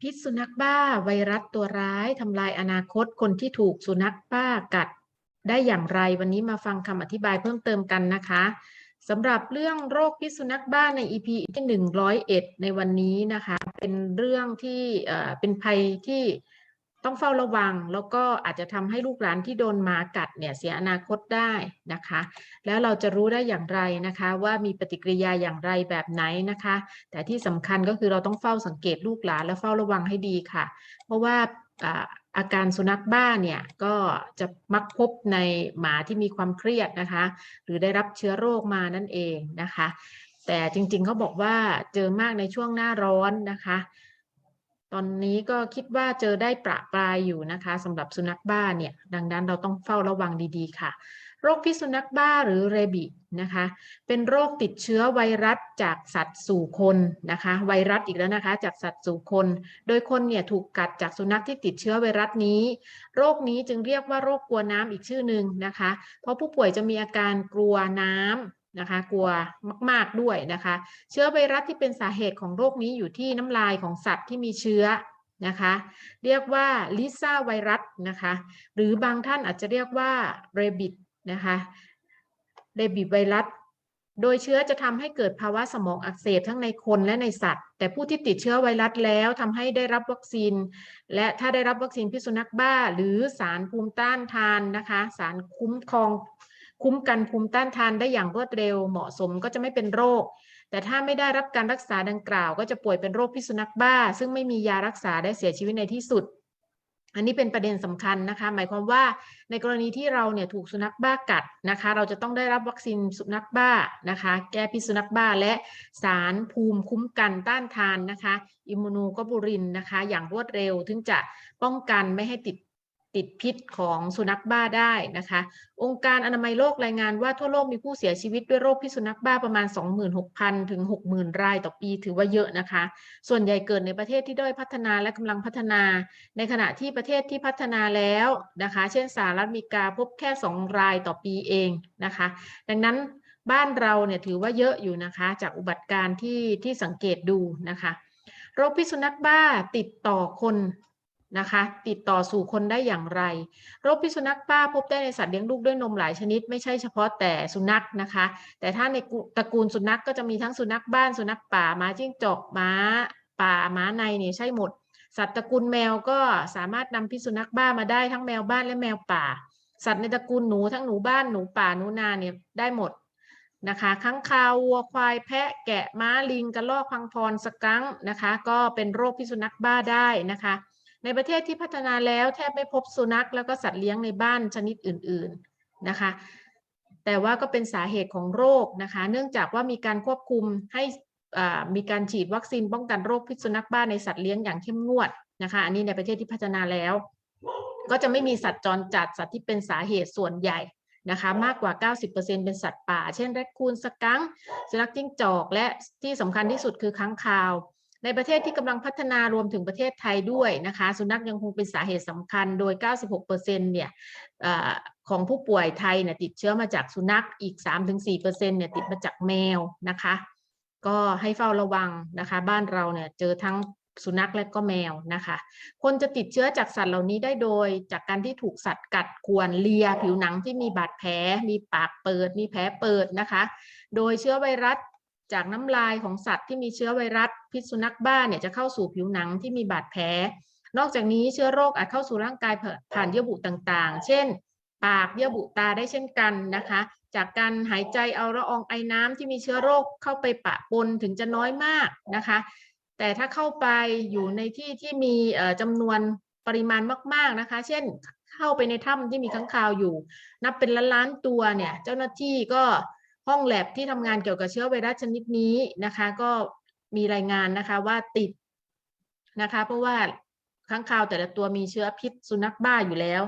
พิษสุนัขบ้าไวรัสตัวร้ายทำลายอนาคตคนที่ถูกสุนัขบ้ากัดได้อย่างไร วันนี้มาฟังคำอธิบายเพิ่มเติมกันนะคะสำหรับเรื่องโรคพิษสุนัขบ้าใน EP ที่ 101 ในวันนี้นะคะ เป็นเรื่องที่เอ่อเป็นภัยที่ ต้องเฝ้าระวังแล้วก็อาจจะทำให้ลูกหลานที่โดนหมากัดเนี่ยเสียอนาคตได้นะคะ แล้วเราจะรู้ได้อย่างไรนะคะ ว่ามีปฏิกิริยาอย่างไรแบบไหนนะคะ แต่ที่สำคัญก็คือเราต้องเฝ้าสังเกตลูกหลานและเฝ้าระวังให้ดีค่ะ เพราะว่าอ่าอาการสุนัขบ้าเนี่ยก็จะมักพบในหมาที่มีความเครียดนะคะ หรือได้รับเชื้อโรคมานั่นเองนะคะ แต่จริงๆเขาบอกว่าเจอมากในช่วงหน้าร้อนนะคะ ตอนนี้ก็คิดว่าเจอได้ประปรายอยู่นะคะสำหรับสุนัขบ้าเนี่ย ดังนั้นเราต้องเฝ้าระวังดีๆ ค่ะ โรคพิษสุนัขบ้าหรือเรบินะคะ เป็นโรคติดเชื้อไวรัสจากสัตว์สู่คนนะคะ ไวรัสอีกแล้วนะคะ จากสัตว์สู่คน โดยคนเนี่ยถูกกัดจากสุนัขที่ติดเชื้อไวรัสนี้ โรคนี้จึงเรียกว่าโรคกลัวน้ำอีกชื่อหนึ่งนะคะ เพราะผู้ป่วยจะมีอาการกลัวน้ำ นะคะ กลัวมาก ๆด้วยนะคะ เชื้อไวรัสที่เป็นสาเหตุของโรคนี้อยู่ที่น้ำลายของสัตว์ที่มีเชื้อนะคะ เรียกว่าลิซ่าไวรัสนะคะ หรือบางท่านอาจจะเรียกว่าเรบิดนะคะเรบิดไวรัสโดยเชื้อจะทำให้เกิดภาวะสมองอักเสบทั้งในคนและในสัตว์ แต่ผู้ที่ติดเชื้อไวรัสแล้วทำให้ได้รับวัคซีน และถ้าได้รับวัคซีนพิษสุนัขบ้า หรือสารภูมิต้านทานนะคะ สารคุ้มครอง คุ้มกันภูมิต้านทานได้อย่างรวดเร็วเหมาะสมก็จะไม่เป็นโรค แต่ถ้าไม่ได้รับการรักษาดังกล่าว ก็จะป่วยเป็นโรคพิษสุนัขบ้า ซึ่งไม่มียารักษาได้เสียชีวิตในที่สุด อันนี้เป็นประเด็นสำคัญนะคะ หมายความว่าในกรณีที่เราเนี่ยถูกสุนัขบ้ากัดนะคะ เราจะต้องได้รับวัคซีนสุนัขบ้านะคะ แก้พิษสุนัขบ้าและสารภูมิคุ้มกันต้านทานนะคะ อิมมูโนกลบูรินนะคะ อย่างรวดเร็วถึงจะป้องกันไม่ให้ติด ติดพิษของสุนัขบ้าได้นะคะ องค์การอนามัยโลกรายงานว่าทั่วโลกมีผู้เสียชีวิตด้วยโรคพิษสุนัขบ้าประมาณ 26,000 ถึง 60,000 รายต่อปีถือว่าเยอะนะคะ ส่วนใหญ่เกิดในประเทศที่ด้อยพัฒนาและกำลังพัฒนา ในขณะที่ประเทศที่พัฒนาแล้วนะคะ เช่นสหรัฐอเมริกาพบแค่ 2 รายต่อปีเองนะคะ ดังนั้นบ้านเราเนี่ยถือว่าเยอะอยู่นะคะ จากอุบัติการณ์ที่ที่สังเกตดูนะคะ โรคพิษสุนัขบ้าติดต่อคน นะคะ ติดต่อสู่คนได้อย่างไร โรคพิษสุนัขบ้าพบได้ในสัตว์เลี้ยงลูกด้วยนมหลายชนิด ไม่ใช่เฉพาะแต่สุนัขนะคะ แต่ถ้าในตระกูลสุนัขก็จะมีทั้งสุนัขบ้าน สุนัขป่าม้าจิ้งจอกม้าป่าม้าในเนี่ยใช่หมด สัตว์ตระกูลแมวก็สามารถนำพิษสุนัขบ้ามาได้ทั้งแมวบ้านและแมวป่า สัตว์ในตระกูลหนูทั้งหนูบ้านหนูป่าหนูนาเนี่ยได้หมดนะคะค้างคาววัวควายแพะแกะม้าลิงกระรอกพังพรสกังนะคะ ก็เป็นโรคพิษสุนัขบ้าได้นะคะ ในประเทศที่พัฒนาแล้วแทบไม่พบสุนัขแล้วก็สัตว์เลี้ยงในบ้านชนิดอื่น ๆนะคะ แต่ว่าก็เป็นสาเหตุของโรคนะคะ เนื่องจากว่ามีการควบคุมให้อ่ามีการฉีดวัคซีนป้องกันโรคพิษสุนัขบ้าในสัตว์เลี้ยงอย่างเข้มงวดนะคะ อันนี้ในประเทศที่พัฒนาแล้ว ก็จะไม่มีสัตว์จรจัดสัตว์ที่เป็นสาเหตุส่วนใหญ่นะคะมากกว่า 90%เป็นสัตว์ป่า เช่นแรคคูนสกังสุนัขจิ้งจอก และที่สำคัญที่สุดคือค้างคาว ในประเทศที่กำลังพัฒนารวมถึงประเทศไทยด้วยนะคะ สุนัขยังคงเป็นสาเหตุสำคัญโดย 96%เนี่ยอของผู้ป่วยไทยเนี่ยติดเชื้อมาจากสุนัขอีก 3-4%เนี่ยติดมาจากแมวนะคะ ก็ให้เฝ้าระวังนะคะ บ้านเราเนี่ยเจอทั้งสุนัขและก็แมวนะคะ คนจะติดเชื้อจากสัตว์เหล่านี้ได้โดย จากการที่ถูกสัตว์กัดข่วนเลีย ผิวหนังที่มีบาดแผล มีปากเปิด มีแผลเปิดนะคะ โดยเชื้อไวรัส จากน้ำลายของสัตว์ที่มีเชื้อไวรัสพิษสุนัขบ้าเนี่ยจะเข้าสู่ผิวหนังที่มีบาดแผล นอกจากนี้เชื้อโรคอาจเข้าสู่ร่างกายผ่านเยื่อบุต่างๆ เช่น ปากเยื่อบุตาได้เช่นกันนะคะ จากการหายใจเอาละอองไอน้ำที่มีเชื้อโรคเข้าไปปะปนถึงจะน้อยมากนะคะ แต่ถ้าเข้าไปอยู่ในที่ที่มีเอ่อจำนวนปริมาณมาก ๆนะคะ เช่น เข้าไปในถ้ำที่มีค้างคาวอยู่ นับเป็นล้านๆตัวเนี่ยเจ้าหน้าที่ก็ ห้องแลบที่ทำงานเกี่ยวกับเชื้อไวรัสชนิดนี้นะคะ ก็มีรายงานนะคะว่าติดนะคะ เพราะว่าค้างคาวแต่ละตัวมีเชื้อพิษสุนัขบ้าอยู่แล้ว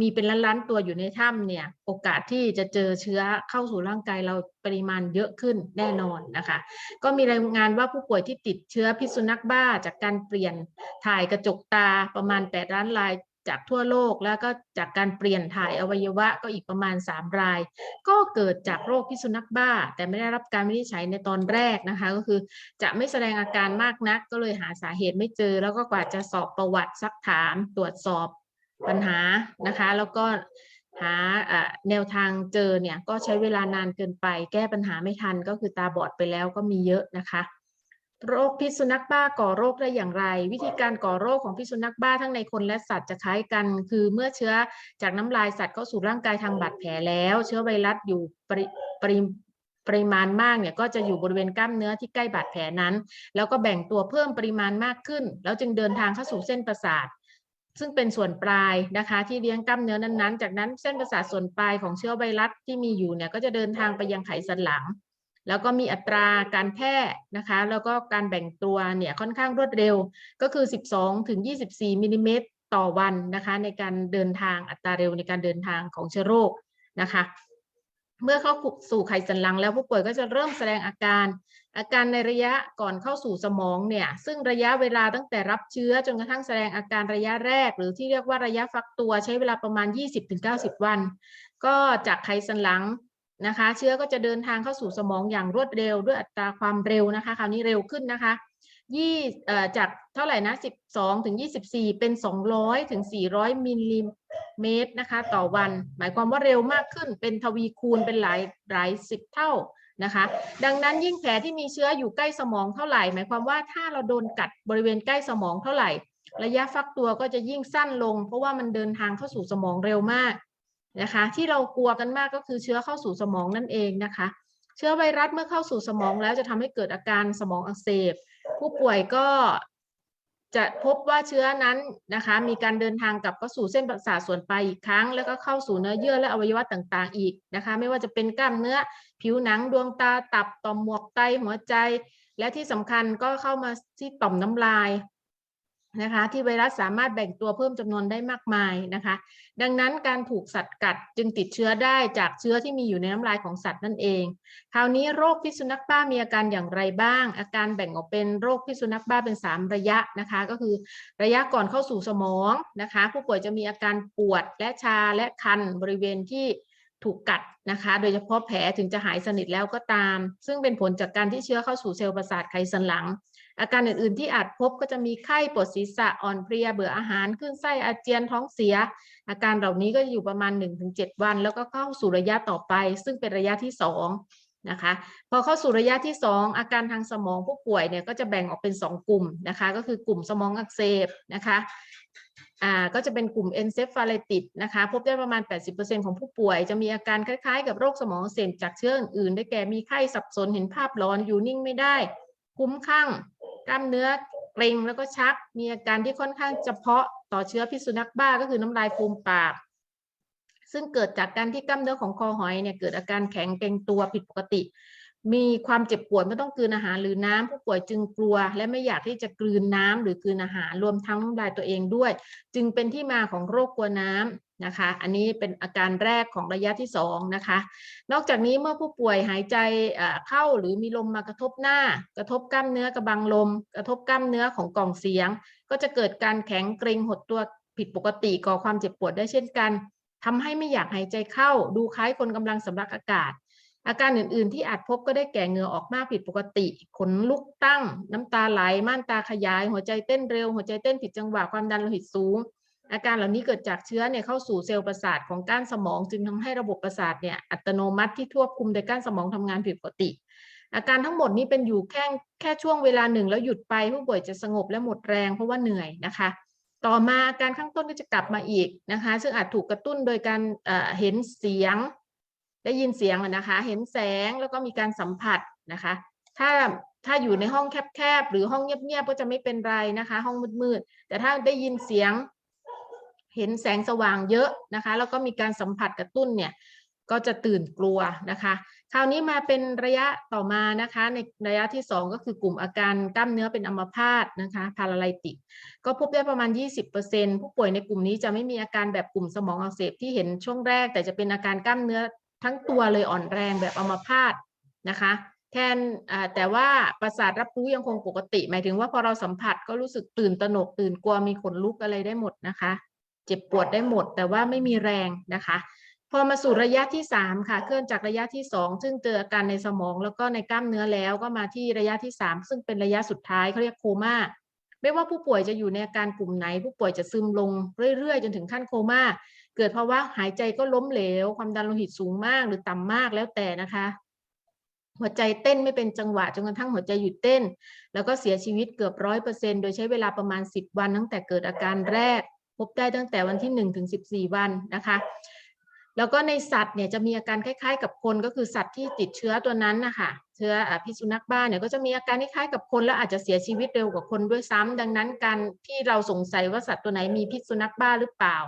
มีเป็นล้านๆตัวอยู่ในถ้ำเนี่ย โอกาสที่จะเจอเชื้อเข้าสู่ร่างกายเราปริมาณเยอะขึ้นแน่นอนนะคะ ก็มีรายงานว่าผู้ป่วยที่ติดเชื้อพิษสุนัขบ้าจากการเปลี่ยนถ่ายกระจกตาประมาณ 8 ล้านราย จากทั่วโลกแล้วก็จากการเปลี่ยนถ่ายอวัยวะก็อีกประมาณ 3 ราย ก็เกิดจากโรคพิษสุนัขบ้า แต่ไม่ได้รับการวินิจฉัยในตอนแรกนะคะ ก็คือจะไม่แสดงอาการมากนัก ก็เลยหาสาเหตุไม่เจอ แล้วก็กว่าจะสอบประวัติซักถามตรวจสอบปัญหานะคะ แล้วก็หาอ่าแนวทางเจอเนี่ยก็ใช้เวลานานเกินไป แก้ปัญหาไม่ทันก็คือตาบอดไปแล้วก็มีเยอะนะคะ โรคพิษสุนัขบ้าก่อโรคได้อย่างไร วิธีการก่อโรคของพิษสุนัขบ้าทั้งในคนและสัตว์จะคล้ายกัน คือเมื่อเชื้อจากน้ำลายสัตว์เข้าสู่ร่างกายทางบาดแผลแล้ว เชื้อไวรัสอยู่ปริปริปริมาณมากเนี่ยก็จะอยู่บริเวณกล้ามเนื้อที่ใกล้บาดแผลนั้น แล้วก็แบ่งตัวเพิ่มปริมาณมากขึ้น แล้วจึงเดินทางเข้าสู่เส้นประสาท ซึ่งเป็นส่วนปลายนะคะ ที่เลี้ยงกล้ามเนื้อนั้นๆ จากนั้นเส้นประสาทส่วนปลายของเชื้อไวรัสที่มีอยู่เนี่ยก็จะเดินทางไปยังไขสันหลัง แล้วก็มีอัตราการแพร่นะคะ แล้วก็การแบ่งตัวเนี่ยค่อนข้างรวดเร็วก็คือ 12ถึง24มิลลิเมตรต่อวันนะคะ ในการเดินทางอัตราเร็วในการเดินทางของเชื้อโรคนะคะ เมื่อเข้าสู่ไขสันหลังแล้วผู้ป่วยก็จะเริ่มแสดงอาการ อาการในระยะก่อนเข้าสู่สมองเนี่ย ซึ่งระยะเวลาตั้งแต่รับเชื้อจนกระทั่งแสดงอาการระยะแรก หรือที่เรียกว่าระยะฟักตัวใช้เวลาประมาณ 20-90 วัน ก็จากไขสันหลัง นะคะ เชื้อก็จะเดินทางเข้าสู่สมองอย่างรวดเร็วด้วยอัตราความเร็วนะคะ คราวนี้เร็วขึ้นนะคะยี่จากเท่าไหร่นะ 12 ถึง 24 เป็น 200 ถึง 400 มิลลิเมตรนะคะ ต่อวัน หมายความว่าเร็วมากขึ้น เป็นทวีคูณ เป็นหลายหลายสิบเท่านะคะ ดังนั้นยิ่งแผลที่มีเชื้ออยู่ใกล้สมองเท่าไหร่ หมายความว่าถ้าเราโดนกัดบริเวณใกล้สมองเท่าไหร่ ระยะฟักตัวก็จะยิ่งสั้นลง เพราะว่ามันเดินทางเข้าสู่สมองเร็วมาก นะคะ ที่เรากลัวกันมากก็คือเชื้อเข้าสู่สมองนั่นเองนะคะ เชื้อไวรัสเมื่อเข้าสู่สมองแล้วจะทำให้เกิดอาการสมองอักเสบ ผู้ป่วยก็จะพบว่าเชื้อนั้นนะคะ มีการเดินทางกลับเข้าสู่เส้นประสาทส่วนปลายอีกครั้ง แล้วก็เข้าสู่เนื้อเยื่อและอวัยวะต่างๆ อีกนะคะ ไม่ว่าจะเป็นกล้ามเนื้อ ผิวหนังดวงตาตับต่อมหมวกไตหัวใจ และที่สำคัญก็เข้ามาที่ต่อมน้ำลาย นะคะที่ไวรัสสามารถแบ่งตัวเพิ่มจำนวนได้มากมายนะคะ ดังนั้นการถูกสัตว์กัดจึงติดเชื้อได้จากเชื้อที่มีอยู่ในน้ำลายของสัตว์นั่นเอง คราวนี้โรคพิษสุนัขบ้ามีอาการอย่างไรบ้าง อาการแบ่งออกเป็นโรคพิษสุนัขบ้าเป็น 3 ระยะนะคะ ก็คือระยะก่อนเข้าสู่สมองนะคะ ผู้ป่วยจะมีอาการปวดและชาและคันบริเวณที่ถูกกัดนะคะ โดยเฉพาะแผลถึงจะหายสนิทแล้วก็ตาม ซึ่งเป็นผลจากการที่เชื้อเข้าสู่เซลล์ประสาทไขสันหลัง อาการอื่นๆที่อาจพบก็จะมีไข้ปวดศีรษะอ่อนเพลียเบื่ออาหารขึ้นไส้อาเจียนท้องเสีย อาการเหล่านี้ก็อยู่ประมาณ 1-7 วัน แล้วก็เข้าสู่ระยะต่อไป ซึ่งเป็นระยะที่ 2นะคะพอเข้าสู่ระยะที่ 2 อาการทางสมองผู้ป่วยเนี่ยก็จะแบ่งออกเป็น 2 กลุ่มนะคะก็คือกลุ่มสมองอักเสบนะคะอ่าก็จะเป็นกลุ่ม encephalitis นะคะพบได้ประมาณ 80%ของผู้ป่วย จะมีอาการคล้ายๆ กับโรคสมองอักเสบจากเชื้ออื่นๆได้แก่มีไข้สับสนเห็นภาพร้อนอยู่นิ่งไม่ได้ คุ้มข้างกล้ามเนื้อเกร็งแล้วก็ชัก มีอาการที่ค่อนข้างเฉพาะต่อเชื้อพิษสุนัขบ้าก็คือน้ำลายฟูมปาก ซึ่งเกิดจากการที่กล้ามเนื้อของคอหอยเนี่ยเกิดอาการแข็งเกร็งตัวผิดปกติ มีความเจ็บปวดไม่ต้องกลืนอาหารหรือน้ำผู้ป่วยจึงกลัว และไม่อยากที่จะกลืนน้ำหรือกลืนอาหารรวมทั้งน้ำลายตัวเองด้วย จึงเป็นที่มาของโรคกลัวน้ำ นะคะ อันนี้เป็นอาการแรกของระยะที่สองนะคะ นอกจากนี้เมื่อผู้ป่วยหายใจเข้าหรือมีลมมากระทบหน้า กระทบกล้ามเนื้อกระบังลม กระทบกล้ามเนื้อของกล่องเสียง ก็จะเกิดการแข็งเกร็งหดตัวผิดปกติก่อความเจ็บปวดได้เช่นกันทำให้ไม่อยากหายใจเข้า ดูคล้ายคนกำลังสำลักอากาศ อาการอื่นๆ ที่อาจพบก็ได้แก่เหงื่อออกมากผิดปกติ ขนลุกตั้ง น้ำตาไหลม่านตาขยาย หัวใจเต้นเร็ว หัวใจเต้นผิดจังหวะความดันโลหิตสูง อาการเหล่านี้เกิดจากเชื้อเนี่ยเข้าสู่เซลล์ประสาทของก้านสมอง จึงทำให้ระบบประสาทเนี่ยอัตโนมัติที่ควบคุมโดยก้านสมองทำงานผิดปกติ อาการทั้งหมดนี้เป็นอยู่แค่แค่ช่วงเวลาหนึ่งแล้วหยุดไปผู้ป่วยจะสงบและหมดแรงเพราะว่าเหนื่อยนะคะ ต่อมาอาการข้างต้นก็จะกลับมาอีกนะคะ ซึ่งอาจถูกกระตุ้นโดยการเเห็นเสียง ได้ยินเสียงนะคะ เห็นแสงแล้วก็มีการสัมผัสนะคะ ถ้าถ้าอยู่ในห้องแคบๆหรือห้องเงียบๆก็จะไม่เป็นไรนะคะ ห้องมืดๆแต่ถ้าได้ยินเสียง เห็นแสงสว่างเยอะนะคะ แล้วก็มีการสัมผัสกระตุ้นเนี่ยก็จะตื่นกลัวนะคะ คราวนี้มาเป็นระยะต่อมานะคะ ในระยะที่ 2 ก็คือกลุ่มอาการกล้ามเนื้อเป็นอัมพาตนะคะพาราไลติก ก็พบได้ประมาณ 20%ผู้ป่วยในกลุ่มนี้จะไม่มีอาการแบบกลุ่มสมองอักเสบที่เห็นช่วงแรก แต่จะเป็นอาการกล้ามเนื้อทั้งตัวเลยอ่อนแรงแบบอัมพาตนะคะแทนแต่ว่าประสาทรับรู้ยังคงปกติ หมายถึงว่าพอเราสัมผัสก็รู้สึกตื่นตระหนกตื่นกลัวมีขนลุกอะไรได้หมดนะคะ เจ็บปวดได้หมด แต่ว่าไม่มีแรงนะคะ พอมาสู่ระยะที่สามค่ะ เคลื่อนจากระยะที่สองซึ่งเจออาการในสมองแล้วก็ในกล้ามเนื้อแล้วก็มาที่ระยะที่สามซึ่งเป็นระยะสุดท้ายเขาเรียกโคม่าไม่ว่าผู้ป่วยจะอยู่ในอาการกลุ่มไหน ผู้ป่วยจะซึมลงเรื่อยๆ จนถึงขั้นโคม่า เกิดภาวะหายใจก็ล้มเหลว ความดันโลหิตสูงมากหรือต่ำมากแล้วแต่นะคะ หัวใจเต้นไม่เป็นจังหวะจนกระทั่งหัวใจหยุดเต้น แล้วก็เสียชีวิตเกือบร้อยเปอร์เซ็นโดยใช้เวลาประมาณ 10 วันตั้งแต่เกิดอาการแรก บได้ตั้งแต่วันที่ 1 ถึง 14 วันนะคะ แล้วก็ในสัตว์เนี่ยจะมีอาการคล้าย ๆ กับคนก็คือสัตว์ที่ติดเชื้อตัวนั้นนะคะเชื้อพิษสุนัขบ้าเนี่ยก็จะมีอาการคล้ายๆกับคนแล้วอาจจะเสียชีวิตเร็วกว่าคนด้วยซ้ำดังนั้นการที่เราสงสัยว่าสัตว์ตัวไหนมีพิษสุนัขบ้าหรือเปล่า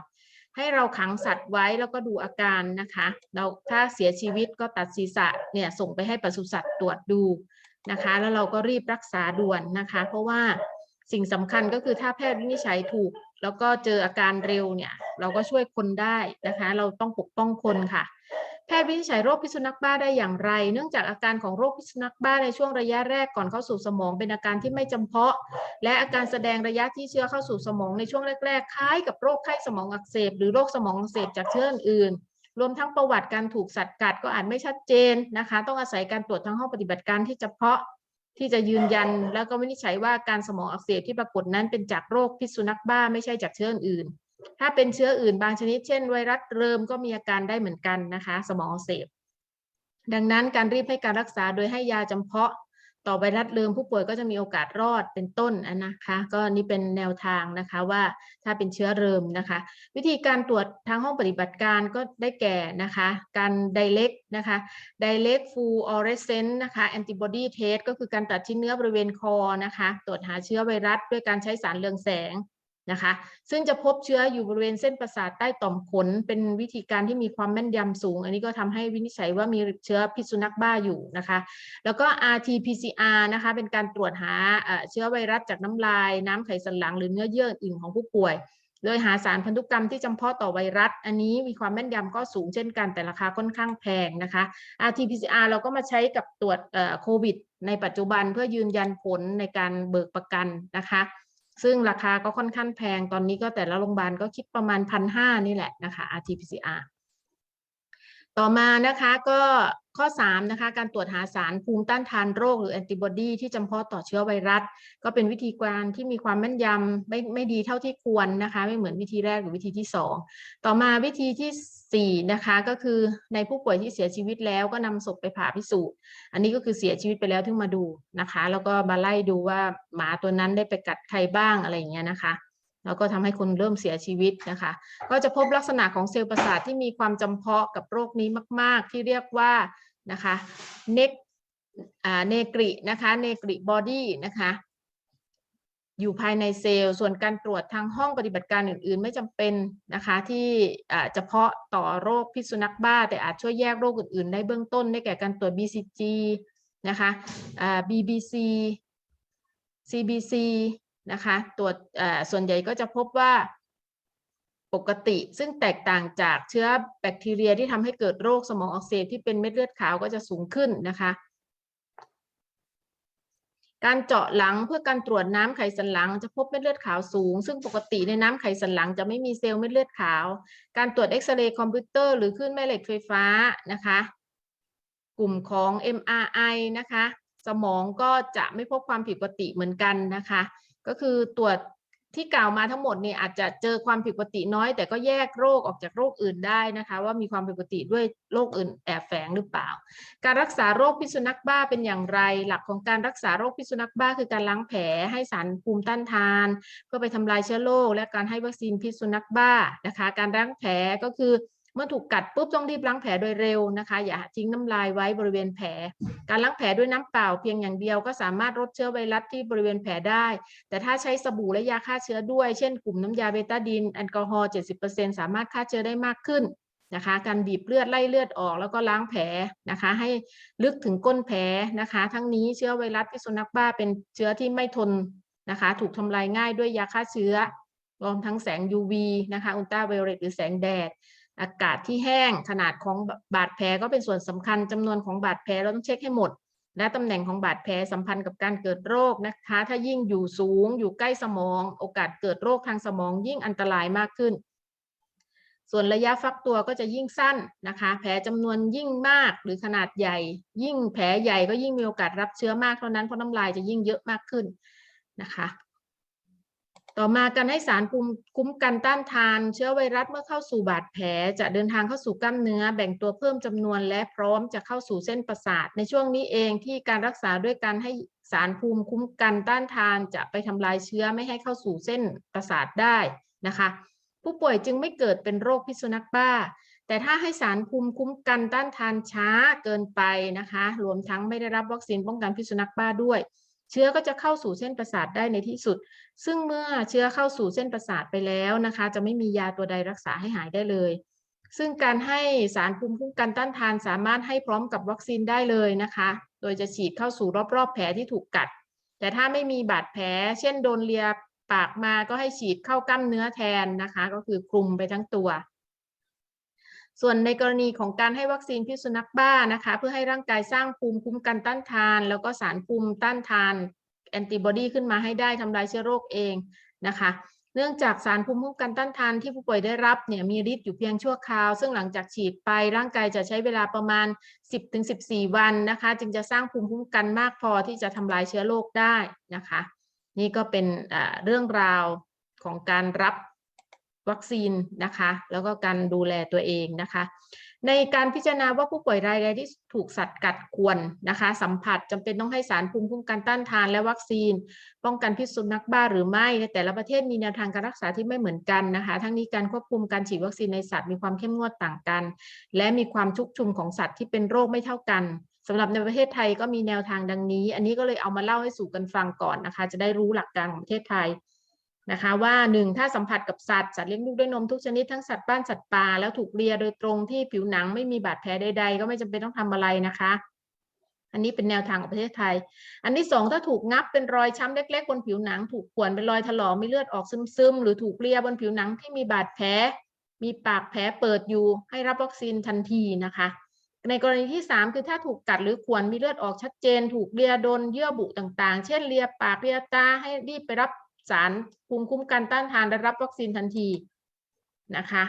ให้เราขังสัตว์ไว้แล้วก็ดูอาการนะคะ เราถ้าเสียชีวิตก็ตัดศีรษะเนี่ยส่งไปให้ปศุสัตว์ตรวจดูนะคะ แล้วเราก็รีบรักษาด่วนนะคะ เพราะว่าสิ่งสำคัญก็คือถ้าแพทย์วินิจฉัยถูก แล้วก็เจออาการเร็วเนี่ย เราก็ช่วยคนได้นะคะ เราต้องปกป้องคนค่ะ แพทย์วินิจฉัยโรคพิษสุนัขบ้าได้อย่างไร เนื่องจากอาการของโรคพิษสุนัขบ้าในช่วงระยะแรกก่อนเข้าสู่สมอง เป็นอาการที่ไม่จำเพาะ และอาการแสดงระยะที่เชื้อเข้าสู่สมองในช่วงแรก ๆ คล้ายกับโรคไข้สมองอักเสบ หรือโรคสมองอักเสบจากเชื้ออื่นรวมทั้งประวัติการถูกสัตว์กัดก็อาจไม่ชัดเจนนะคะ ต้องอาศัยการตรวจทางห้องปฏิบัติการที่เฉพาะ ที่จะยืนยันแล้วก็วินิจฉัยว่าการสมองอักเสบที่ปรากฏนั้นเป็นจากโรคพิษสุนัขบ้าไม่ใช่จากเชื้ออื่น ถ้าเป็นเชื้ออื่นบางชนิด เช่น ไวรัสเริมก็มีอาการได้เหมือนกันนะคะ สมองอักเสบ ดังนั้นการรีบให้การรักษาโดยให้ยาจำเพาะ ต่อไวรัสเริมผู้ป่วยก็จะมีโอกาสรอดเป็นต้นนะคะ ก็นี่เป็นแนวทางนะคะว่าถ้าเป็นเชื้อเริมนะคะ วิธีการตรวจทางห้องปฏิบัติการก็ได้แก่นะคะ การ direct นะคะ direct fluorescence นะคะ antibody test ก็คือการตัดชิ้นเนื้อบริเวณคอนะคะ ตรวจหาเชื้อไวรัสด้วยการใช้สารเรืองแสง นะคะ ซึ่งจะพบเชื้ออยู่บริเวณเส้นประสาทใต้ต่อมขน เป็นวิธีการที่มีความแม่นยำสูง อันนี้ก็ทำให้วินิจฉัยว่ามีเชื้อพิษสุนัขบ้าอยู่นะคะ แล้วก็ RT-PCR นะคะ เป็นการตรวจหาเชื้อไวรัสจากน้ำลาย น้ำไขสันหลังหรือเนื้อเยื่ออื่นของผู้ป่วย โดยหาสารพันธุกรรมที่จำเพาะต่อไวรัส อันนี้มีความแม่นยำก็สูงเช่นกันแต่ราคาค่อนข้างแพงนะคะ RT-PCR เราก็มาใช้กับตรวจโควิด ในปัจจุบันเพื่อยืนยันผลในการเบิกประกันนะคะ ซึ่งราคาก็ค่อนข้างแพง ตอนนี้ก็แต่ละโรงพยาบาลก็คิดประมาณพันห้านี่แหละนะคะ RT-PCR ต่อมานะคะก็ ข้อ 3 นะคะ การตรวจหาสารภูมิต้านทานโรคหรือแอนติบอดีที่จำเพาะต่อเชื้อไวรัส ก็เป็นวิธีการที่มีความแม่นยำไม่ไม่ดีเท่าที่ควรนะคะ ไม่เหมือนวิธีแรกหรือวิธีที่ 2 ต่อมาวิธีที่ 4 นะคะก็คือในผู้ป่วยที่เสียชีวิตแล้วก็นำศพไปผ่าพิสูจน์ อันนี้ก็คือเสียชีวิตไปแล้วถึงมาดูนะคะ แล้วก็มาไล่ดูว่าหมาตัวนั้นได้ไปกัดใครบ้างอะไรอย่างเงี้ยนะคะ แล้วก็ทำให้คนเริ่มเสียชีวิตนะคะ ก็จะพบลักษณะของเซลล์ประสาทที่มีความจำเพาะกับโรคนี้มาก ๆ ที่เรียกว่านะคะเนกอ่าเนกรินะคะเนกริบอดี้นะคะอยู่ภายในเซลล์ ส่วนการตรวจทางห้องปฏิบัติการอื่น ๆ ไม่จำเป็นนะคะที่อ่าเฉพาะต่อโรคพิษสุนัขบ้า แต่อาจช่วยแยกโรคอื่น ๆ ได้เบื้องต้นได้แก่การตรวจ BCG นะคะอ่า BBC CBC นะคะตรวส่วนใหญ่ก็จะพบว่าปกติ ซึ่งแตกต่างจากเชื้อแบคทีเรียที่ทำให้เกิดโรคสมองอักเสบที่เป็นเม็ดเลือดขาวก็จะสูงขึ้นนะคะการเจาะหลังเพื่อการตรวจน้ำไขสันหลังจะพบเม็ดเลือดขาวสูง ซึ่งปกติในน้ำไขสันหลังจะไม่มีเซลล์เม็ดเลือดขาว การตรวจเอ็กซเรย์คอมพิวเตอร์หรือคลื่นแม่เหล็กไฟฟ้านะคะ กลุ่มของ MRI นะคะ สมองก็จะไม่พบความผิดปกติเหมือนกันนะคะ ก็คือตรวจที่กล่าวมาทั้งหมดเนี่ยอาจจะเจอความผิดปกติน้อย แต่ก็แยกโรคออกจากโรคอื่นได้นะคะ ว่ามีความผิดปกติด้วยโรคอื่นแอบแฝงหรือเปล่า การรักษาโรคพิษสุนัขบ้าเป็นอย่างไร หลักของการรักษาโรคพิษสุนัขบ้าคือการล้างแผลให้สารภูมิต้านทาน เพื่อไปทำลายเชื้อโรคและการให้วัคซีนพิษสุนัขบ้านะคะ การล้างแผลก็คือ เมื่อถูกกัดปุ๊บต้องรีบล้างแผลโดยเร็วนะคะ อย่าทิ้งน้ำลายไว้บริเวณแผล การล้างแผลด้วยน้ำเปล่าเพียงอย่างเดียวก็สามารถลดเชื้อไวรัสที่บริเวณแผลได้ แต่ถ้าใช้สบู่และยาฆ่าเชื้อด้วย เช่นกลุ่มน้ำยาเบตาดีนแอลกอฮอล์70%สามารถฆ่าเชื้อได้มากขึ้นนะคะการบีบเลือดไล่เลือดออกแล้วก็ล้างแผลนะคะ ให้ลึกถึงก้นแผลนะคะ ทั้งนี้เชื้อไวรัสพิษสุนัขบ้าเป็นเชื้อที่ไม่ทนนะคะ ถูกทำลายง่ายด้วยยาฆ่าเชื้อรวมทั้งแสง UV นะคะอุลตราไวโอเลตหรือแสงแดด อากาศที่แห้งขนาดของบาดแผลก็เป็นส่วนสำคัญจำนวนของบาดแผลเราต้องเช็คให้หมด และตำแหน่งของบาดแผลสัมพันธ์กับการเกิดโรคนะคะ ถ้ายิ่งอยู่สูง อยู่ใกล้สมอง โอกาสเกิดโรคทางสมองยิ่งอันตรายมากขึ้น ส่วนระยะฟักตัวก็จะยิ่งสั้นนะคะ แผลจำนวนยิ่งมากหรือขนาดใหญ่ ยิ่งแผลใหญ่ก็ยิ่งมีโอกาสรับเชื้อมากเท่านั้นเพราะน้ำลายจะยิ่งเยอะมากขึ้นนะคะ ต่อมาการให้สารภูมิคุ้มกันต้านทาน เชื้อไวรัสเมื่อเข้าสู่บาดแผล จะเดินทางเข้าสู่กล้ามเนื้อ แบ่งตัวเพิ่มจำนวนและพร้อมจะเข้าสู่เส้นประสาท ในช่วงนี้เองที่การรักษาด้วยการให้สารภูมิคุ้มกันต้านทาน จะไปทำลายเชื้อไม่ให้เข้าสู่เส้นประสาทได้นะคะ ผู้ป่วยจึงไม่เกิดเป็นโรคพิษสุนัขบ้า แต่ถ้าให้สารภูมิคุ้มกันต้านทานช้าเกินไปนะคะ รวมทั้งไม่ได้รับวัคซีนป้องกันพิษสุนัขบ้าด้วย เชื้อก็จะเข้าสู่เส้นประสาทได้ในที่สุด ซึ่งเมื่อเชื้อเข้าสู่เส้นประสาทไปแล้วนะคะ จะไม่มียาตัวใดรักษาให้หายได้เลย ซึ่งการให้สารภูมิคุ้มกันต้านทานสามารถให้พร้อมกับวัคซีนได้เลยนะคะ โดยจะฉีดเข้าสู่รอบๆแผลที่ถูกกัด แต่ถ้าไม่มีบาดแผล เช่นโดนเลียปากมาก็ให้ฉีดเข้ากล้ามเนื้อแทนนะคะ ก็คือคลุมไปทั้งตัว ส่วนในกรณีของการให้วัคซีนพิษสุนัขบ้านะคะ เพื่อให้ร่างกายสร้างภูมิคุ้มกันต้านทาน แล้วก็สารภูมิต้านทานแอนติบอดีขึ้นมาให้ได้ทำลายเชื้อโรคเองนะคะเนื่องจากสารภูมิคุ้มกันต้านทานที่ผู้ป่วยได้รับเนี่ยมีฤทธิ์อยู่เพียงชั่วคราว ซึ่งหลังจากฉีดไปร่างกายจะใช้เวลาประมาณ 10-14 วันนะคะ จึงจะสร้างภูมิคุ้มกันมากพอที่จะทำลายเชื้อโรคได้นะคะ นี่ก็เป็นเรื่องราวของการรับ วัคซีนนะคะ แล้วก็การดูแลตัวเองนะคะ ในการพิจารณาว่าผู้ป่วยรายใดที่ถูกสัตว์กัดข่วนนะคะ สัมผัสจำเป็นต้องให้สารภูมิคุ้มกันต้านทานและวัคซีน ป้องกันพิษสุนัขบ้าหรือไม่ในแต่ละประเทศมีแนวทางการรักษาที่ไม่เหมือนกันนะคะ ทั้งนี้การควบคุมการฉีดวัคซีนในสัตว์มีความเข้มงวดต่างกัน และมีความชุกชุมของสัตว์ที่เป็นโรคไม่เท่ากันสำหรับในประเทศไทยก็มีแนวทางดังนี้ อันนี้ก็เลยเอามาเล่าให้สู่กันฟังก่อนนะคะ จะได้รู้หลักการของประเทศไทย นะคะว่าหนึ่งถ้าสัมผัสกับสัตว์สัตว์เลี้ยงลูกด้วยนมทุกชนิดทั้งสัตว์บ้านสัตว์ป่าแล้วถูกเลียโดยตรงที่ผิวหนังไม่มีบาดแผลใดๆ ก็ไม่จำเป็นต้องทำอะไรนะคะ อันนี้เป็นแนวทางของประเทศไทย อันที่สองถ้าถูกงับเป็นรอยช้ำเล็ก ๆ บนผิวหนัง ถูกข่วนเป็นรอยถลอกมีเลือดออกซึมๆหรือถูกเลียบนผิวหนังที่มีบาดแผลมีปากแผลเปิดอยู่ให้รับวัคซีนทันทีนะคะในกรณีที่ 3 คือถ้าถูกกัดหรือข่วนมีเลือดออกชัดเจน ถูกเลียโดนเยื่อบุต่างๆ เช่นเลียปากเลียตาให้รีบไปรับ สารภูมิคุ้มกันต้านทานและรับวัคซีนทันทีนะคะ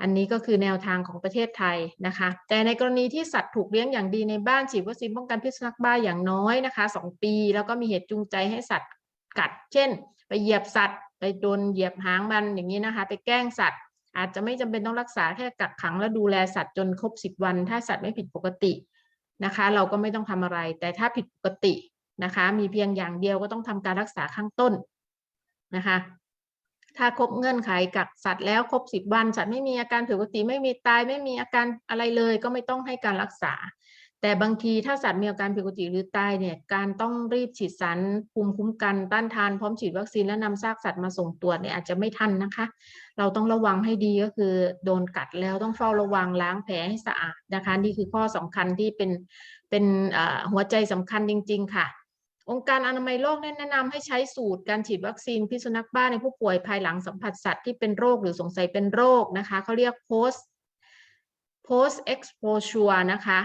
อันนี้ก็คือแนวทางของประเทศไทยนะคะ แต่ในกรณีที่สัตว์ถูกเลี้ยงอย่างดีในบ้านฉีดวัคซีนป้องกันพิษสุนัขบ้าอย่างน้อยนะคะ 2 ปี แล้วก็มีเหตุจูงใจให้สัตว์กัด เช่น ไปเหยียบสัตว์ ไปโดนเหยียบหางมันอย่างนี้นะคะ ไปแกล้งสัตว์ อาจจะไม่จำเป็นต้องรักษาแค่กักขังและดูแลสัตว์จนครบ 10 วัน ถ้าสัตว์ไม่ผิดปกตินะคะ เราก็ไม่ต้องทำอะไร แต่ถ้าผิดปกตินะคะ มีเพียงอย่างเดียวก็ต้องทำการรักษาข้างต้น นะคะ ถ้าครบเงื่อนไขกักสัตว์แล้วครบสิบวันสัตว์ไม่มีอาการผิดปกติไม่มีตายไม่มีอาการอะไรเลย ก็ไม่ต้องให้การรักษา แต่บางทีถ้าสัตว์มีอาการผิดปกติหรือตายเนี่ยการต้องรีบฉีดสารภูมิคุ้มกันต้านทานพร้อมฉีดวัคซีนและนำซากสัตว์มาส่งตรวจเนี่ยอาจจะไม่ทันนะคะ เราต้องระวังให้ดีก็คือ โดนกัดแล้วต้องเฝ้าระวังล้างแผลให้สะอาดนะคะ นี่คือข้อสำคัญที่เป็นเป็นหัวใจสำคัญจริง ๆ ค่ะ องค์การอนามัยโลกแนะนำให้ใช้สูตรการฉีดวัคซีนพิษสุนัขบ้าในผู้ป่วยภายหลังสัมผัสสัตว์ที่เป็นโรคหรือสงสัยเป็นโรคนะคะเขาเรียก post post exposure นะคะ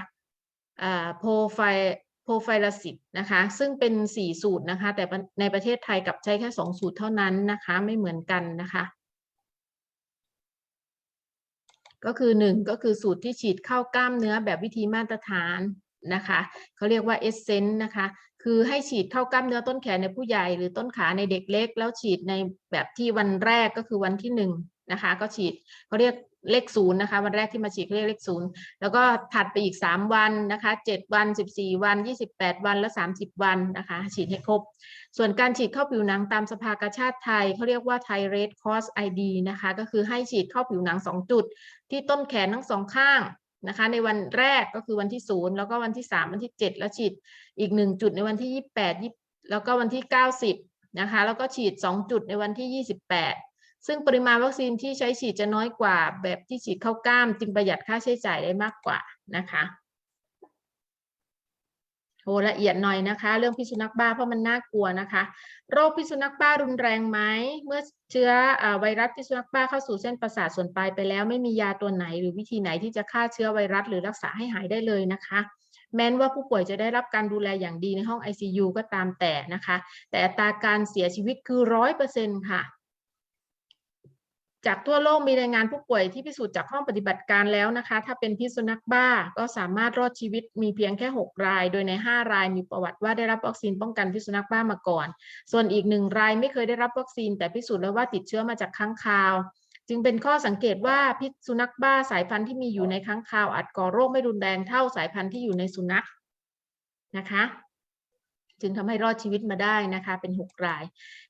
อ่า profile prophylaxis นะคะซึ่งเป็น 4 สูตรนะคะแต่ในประเทศไทยกับใช้แค่ 2 สูตรเท่านั้นนะคะไม่เหมือนกันนะคะก็คือ 1 ก็คือสูตรที่ฉีดเข้ากล้ามเนื้อแบบวิธีมาตรฐาน นะคะเขาเรียกว่าเอเซนต์นะคะ คือให้ฉีดเข้ากล้ามเนื้อต้นแขนในผู้ใหญ่ หรือต้นขาในเด็กเล็ก แล้วฉีดในแบบที่วันแรกก็คือวันที่หนึ่งนะคะ ก็ฉีดเขาเรียกเลขศูนย์นะคะ วันแรกที่มาฉีดเรียกเลขศูนย์แล้วก็ถัดไปอีก 3 วันนะคะ7วัน 14 วัน 28 วันและ 30 วันนะคะ ฉีดให้ครบ ส่วนการฉีดเข้าผิวหนังตามสภากาชาติไทยเขาเรียกว่าไทยเรดคอสไอดีนะคะ ก็คือให้ฉีดเข้าผิวหนัง 2 จุด ที่ต้นแขนทั้งสองข้าง นะคะ ในวันแรกก็คือวันที่ศูนย์แล้วก็วันที่สามวันที่เจ็ดแล้วฉีดอีกหนึ่งจุดในวันที่ยี่แปดยี่แล้วก็วันที่เก้าสิบนะคะ แล้วก็ฉีดสองจุดในวันที่ยี่สิบแปดซึ่งปริมาณวัคซีนที่ใช้ฉีดจะน้อยกว่าแบบที่ฉีดเข้ากล้ามจึงประหยัดค่าใช้จ่ายได้มากกว่านะคะ โหละเอียดหน่อยนะคะ เรื่องพิษสุนัขบ้าเพราะมันน่ากลัวนะคะ โรคพิษสุนัขบ้ารุนแรงไหมเมื่อเชื้อไวรัสพิษสุนัขบ้าเข้าสู่เส้นประสาทส่วนปลายไปแล้ว ไม่มียาตัวไหนหรือวิธีไหนที่จะฆ่าเชื้อไวรัสหรือรักษาให้หายได้เลยนะคะ แม้นว่าผู้ป่วยจะได้รับการดูแลอย่างดีในห้อง ICU ก็ตามแต่นะคะ แต่อัตราการเสียชีวิตคือร้อยเปอร์เซ็นต์ค่ะ จากทั่วโลกมีรายงานผู้ป่วยที่พิสูจน์จากห้องปฏิบัติการแล้วนะคะ ถ้าเป็นพิษสุนัขบ้าก็สามารถรอดชีวิตมีเพียงแค่ 6 ราย โดยใน 5 รายมีประวัติว่าได้รับวัคซีนป้องกันพิษสุนัขบ้ามาก่อน ส่วนอีกหนึ่งรายไม่เคยได้รับวัคซีน แต่พิสูจน์แล้วว่าติดเชื้อมาจากค้างคาว จึงเป็นข้อสังเกตว่าพิษสุนัขบ้าสายพันธุ์ที่มีอยู่ในค้างคาวอาจก่อโรคไม่รุนแรงเท่าสายพันธุ์ที่อยู่ในสุนัขนะคะ จึงทำให้รอดชีวิตมาได้นะคะเป็น 6 ราย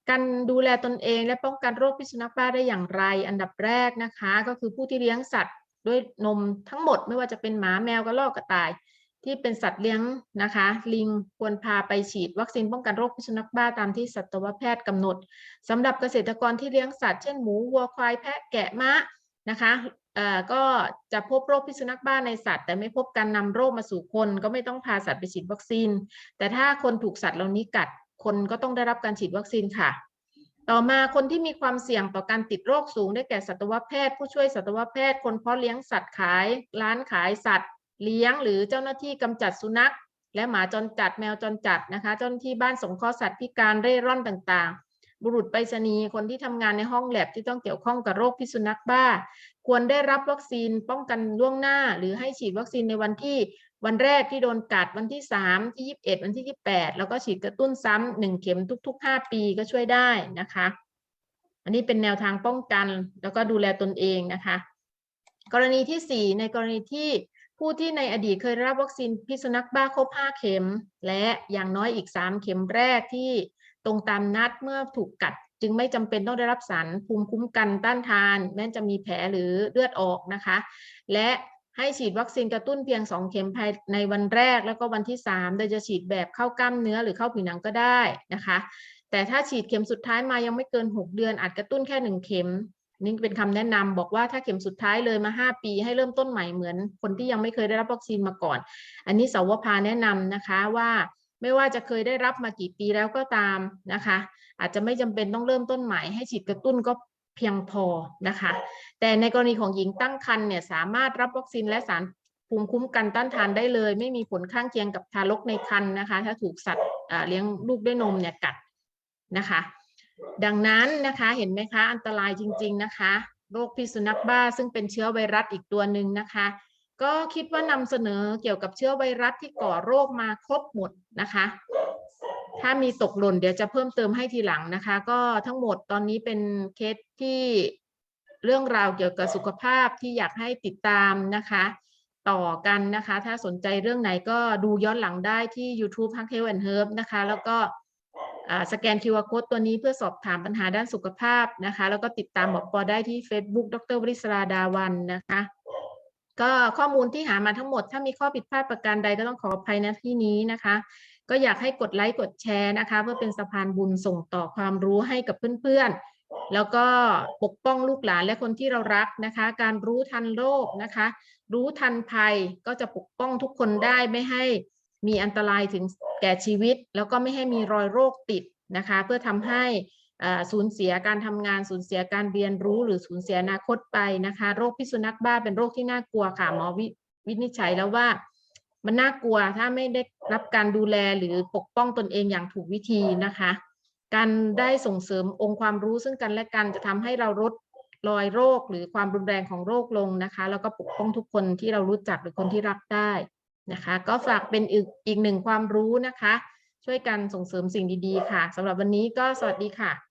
การดูแลตนเองและป้องกันโรคพิษสุนัขบ้าได้อย่างไร อันดับแรกนะคะ ก็คือผู้ที่เลี้ยงสัตว์ด้วยนมทั้งหมดไม่ว่าจะเป็นหมาแมวกระรอกกระต่าย ที่เป็นสัตว์เลี้ยงนะคะ ลิงควรพาไปฉีดวัคซีนป้องกันโรคพิษสุนัขบ้าตามที่สัตวแพทย์กำหนดสำหรับเกษตรกรที่เลี้ยงสัตว์เช่นหมูวัวควายแพะแกะม้านะคะ ก็จะพบโรคพิษสุนัขบ้าในสัตว์ แต่ไม่พบการนำโรคมาสู่คน ก็ไม่ต้องพาสัตว์ไปฉีดวัคซีน แต่ถ้าคนถูกสัตว์เหล่านี้กัดคนก็ต้องได้รับการฉีดวัคซีนค่ะ ต่อมาคนที่มีความเสี่ยงต่อการติดโรคสูงได้แก่สัตวแพทย์ ผู้ช่วยสัตวแพทย์ คนเพาะเลี้ยงสัตว์ขาย ร้านขายสัตว์ เลี้ยงหรือเจ้าหน้าที่กำจัดสุนัข และหมาจรจัดแมวจรจัดนะคะ เจ้าหน้าที่บ้านสงเคราะห์สัตว์พิการเร่ร่อนต่างๆ บุรุษไปรษณีย์คนที่ทำงานในห้องแลบที่ต้องเกี่ยวข้องกับโรคพิษสุนัขบ้า ควรได้รับวัคซีนป้องกันล่วงหน้า หรือให้ฉีดวัคซีนในวันที่วันแรกที่โดนกัดวันที่ 3 ที่ 21 วันที่ 28 แล้วก็ฉีดกระตุ้นซ้ำหนึ่งเข็มทุก ๆ 5 ปีก็ช่วยได้นะคะ อันนี้เป็นแนวทางป้องกันแล้วก็ดูแลตนเองนะคะ กรณีที่ 4 ในกรณีที่ผู้ที่ในอดีตเคยรับวัคซีนพิษสุนัขบ้าครบ 5 เข็ม และอย่างน้อยอีก 3 เข็มแรกที่ รงตามนัดเมื่อถูกกัด จึงไม่จำเป็นต้องได้รับสารภูมิคุ้มกันต้านทานแม้จะมีแผลหรือเลือดออกนะคะ และให้ฉีดวัคซีนกระตุ้นเพียง 2 เข็มภายในวันแรกแล้วก็วันที่ 3 โดยจะฉีดแบบเข้ากล้ามเนื้อหรือเข้าผิวหนังก็ได้นะคะ แต่ถ้าฉีดเข็มสุดท้ายมายังไม่เกิน 6 เดือนอาจกระตุ้นแค่ 1 เข็มนี่เป็นคำแนะนำบอกว่าถ้าเข็มสุดท้ายเลยมา 5 ปี ให้เริ่มต้นใหม่เหมือนคนที่ยังไม่เคยได้รับวัคซีนมาก่อน อันนี้สวพาแนะนำนะคะว่า ไม่ว่าจะเคยได้รับมากี่ปีแล้วก็ตามนะคะ อาจจะไม่จำเป็นต้องเริ่มต้นใหม่ให้ฉีดกระตุ้นก็เพียงพอนะคะ แต่ในกรณีของหญิงตั้งครรภ์เนี่ยสามารถรับวัคซีนและสารภูมิคุ้มกันต้านทานได้เลย ไม่มีผลข้างเคียงกับทารกในครรภ์นะคะ ถ้าถูกสัตว์เลี้ยงลูกด้วยนมเนี่ยกัดนะคะ ดังนั้นนะคะเห็นไหมคะอันตรายจริง ๆนะคะ โรคพิษสุนัขบ้าซึ่งเป็นเชื้อไวรัสอีกตัวหนึ่งนะคะ ก็คิดว่านำเสนอเกี่ยวกับเชื้อไวรัสที่ก่อโรคมาครบหมดนะคะ ถ้ามีตกหล่นเดี๋ยวจะเพิ่มเติมให้ทีหลังนะคะ ก็ทั้งหมดตอนนี้เป็นเคสที่เรื่องราวเกี่ยวกับสุขภาพที่อยากให้ติดตามนะคะ ต่อกันนะคะ ถ้าสนใจเรื่องไหนก็ดูย้อนหลังได้ที่ YouTube h a c k h e l and Herb นะคะ แล้วก็สแกน QR Code ตัวนี้เพื่อสอบถามปัญหาด้านสุขภาพนะคะ แล้วก็ติดตามหมอปอได้ที่ Facebook ดรวริศราดาวันนะคะ ก็ข้อมูลที่หามาทั้งหมด ถ้ามีข้อผิดพลาดประการใดก็ต้องขออภัยณที่นี้นะคะ ก็อยากให้กดไลค์กดแชร์นะคะ เพื่อเป็นสะพานบุญส่งต่อความรู้ให้กับเพื่อนๆ แล้วก็ปกป้องลูกหลานและคนที่เรารักนะคะ การรู้ทันโรคนะคะ รู้ทันภัยก็จะปกป้องทุกคนได้ไม่ให้มีอันตรายถึงแก่ชีวิต แล้วก็ไม่ให้มีรอยโรคติดนะคะ เพื่อทำให้ สูญเสียการทำงานสูญเสียการเรียนรู้ หรือสูญเสียอนาคตไปนะคะ โรคพิษสุนัขบ้าเป็นโรคที่น่ากลัวค่ะหมอวิวินิจฉัยแล้วว่ามันน่ากลัวถ้าไม่ได้รับการดูแลหรือปกป้องตนเองอย่างถูกวิธีนะคะ การได้ส่งเสริมองค์ความรู้ซึ่งกันและกันจะทำให้เราลดรอยโรคหรือความรุนแรงของโรคลงนะคะ แล้วก็ปกป้องทุกคนที่เรารู้จักหรือคนที่รักได้นะคะ ก็ฝากเป็นอีกอีกหนึ่งความรู้นะคะ ช่วยกันส่งเสริมสิ่งดีๆ ค่ะสำหรับวันนี้ก็สวัสดีค่ะ